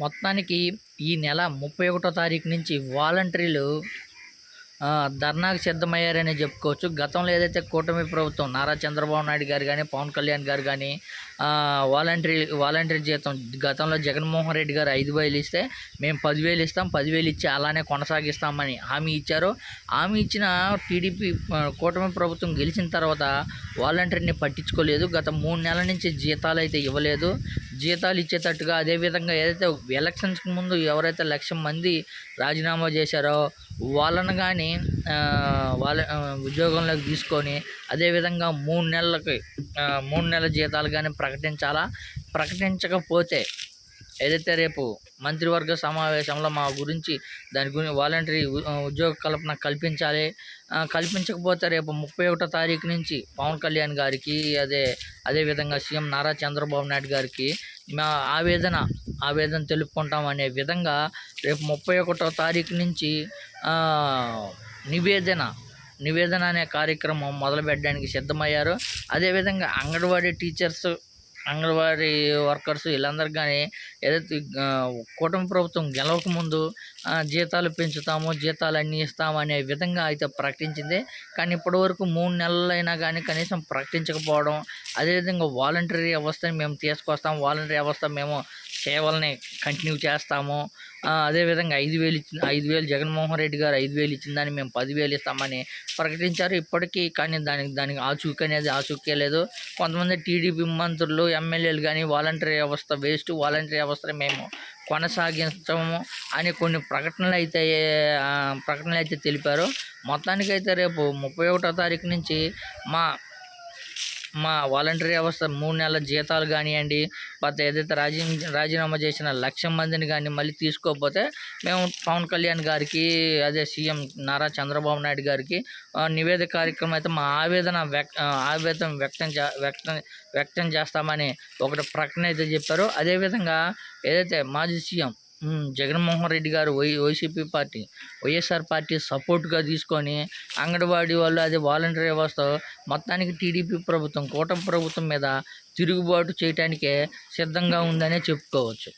మొత్తానికి ఈ నెల ముప్పై ఒకటో తారీఖు నుంచి వాలంటీర్లు ధర్నాకు సిద్ధమయ్యారని చెప్పుకోవచ్చు. గతంలో ఏదైతే కూటమి ప్రభుత్వం నారా చంద్రబాబు నాయుడు గారు కానీ పవన్ కళ్యాణ్ గారు కానీ వాలంటరీ వాలంటీర్ జీతం గతంలో జగన్మోహన్ రెడ్డి గారు ఐదు వేలు ఇస్తే మేము పదివేలు ఇస్తాం పదివేలు ఇచ్చి అలానే కొనసాగిస్తామని హామీ ఇచ్చారు. హామీ ఇచ్చిన టీడీపీ కూటమి ప్రభుత్వం గెలిచిన తర్వాత వాలంటీర్ని పట్టించుకోలేదు. గత మూడు నెలల నుంచి జీతాలు అయితే ఇవ్వలేదు. జీతాలు ఇచ్చేటట్టుగా అదేవిధంగా ఏదైతే ఎలక్షన్స్కి ముందు ఎవరైతే లక్ష మంది రాజీనామా చేశారో వాళ్ళను కానీ వాళ్ళ ఉద్యోగంలోకి తీసుకొని అదేవిధంగా మూడు నెలలకి మూడు నెలల జీతాలు కానీ ప్రకటించాలా? ప్రకటించకపోతే ఏదైతే రేపు మంత్రివర్గ సమావేశంలో మా గురించి దాని గురించి వాలంటరీ ఉద్యోగ కల్పన కల్పించాలి. కల్పించకపోతే రేపు ముప్పై ఒకటో తారీఖు నుంచి పవన్ కళ్యాణ్ గారికి అదే అదేవిధంగా సీఎం నారా చంద్రబాబు నాయుడు గారికి మా ఆవేదన ఆవేదన తెలుపుకుంటాం అనే విధంగా రేపు ముప్పై ఒకటో తారీఖు నుంచి నివేదన నివేదన అనే కార్యక్రమం మొదలుపెట్టడానికి సిద్ధమయ్యారు. అదేవిధంగా అంగన్వాడీ టీచర్స్ అంగన్వాడీ వర్కర్స్ వీళ్ళందరికీ కానీ ఏదైతే కూటమి ప్రభుత్వం గెలవక ముందు జీతాలు పెంచుతాము జీతాలు అన్నీ ఇస్తాము అనే విధంగా అయితే ప్రకటించింది. కానీ ఇప్పటివరకు మూడు నెలలైనా కానీ కనీసం ప్రకటించకపోవడం అదేవిధంగా వాలంటరీ వ్యవస్థని మేము తీసుకొస్తాం. వాలంటరీ వ్యవస్థ మేము సేవల్ని కంటిన్యూ చేస్తాము. అదేవిధంగా ఐదు వేలు ఇచ్చిన ఐదు వేలు జగన్మోహన్ రెడ్డి గారు ఐదు వేలు ఇచ్చిందని మేము పదివేలు ఇస్తామని ప్రకటించారు. ఇప్పటికీ కానీ దానికి దానికి ఆచూకీ అనేది ఆచూకీ లేదు. కొంతమంది టీడీపీ మంత్రులు ఎమ్మెల్యేలు కానీ వాలంటరీ వ్యవస్థ వేస్ట్. వాలంటరీ వ్యవస్థ మేము కొనసాగించము అని కొన్ని ప్రకటనలు అయితే ప్రకటనలు అయితే తెలిపారు. మొత్తానికైతే రేపు ముప్పై ఒకటో తారీఖు నుంచి మా మా వాలంటరీ వ్యవస్థ మూడు నెలల జీతాలు కానివ్వండి లేకపోతే ఏదైతే రాజీ రాజీనామా చేసిన లక్ష మందిని కానీ మళ్ళీ తీసుకోకపోతే మేము పవన్ కళ్యాణ్ గారికి అదే సీఎం నారా చంద్రబాబు నాయుడు గారికి నివేదిక కార్యక్రమం అయితే మా ఆవేదన వ్యక్ ఆవేదన వ్యక్తం చే వ్యక్తం వ్యక్తం చేస్తామని ఒకటి ప్రకటన అయితే చెప్పారు. అదేవిధంగా ఏదైతే మాజీ సీఎం జగన్మోహన్ రెడ్డి గారు Y YCP party YSR party సపోర్ట్గా తీసుకొని అంగన్వాడీ వాళ్ళు అదే వాలంటీర్ వ్యవస్థ మొత్తానికి టీడీపీ ప్రభుత్వం కూటమి ప్రభుత్వం మీద తిరుగుబాటు చేయడానికే సిద్ధంగా ఉందనే చెప్పుకోవచ్చు.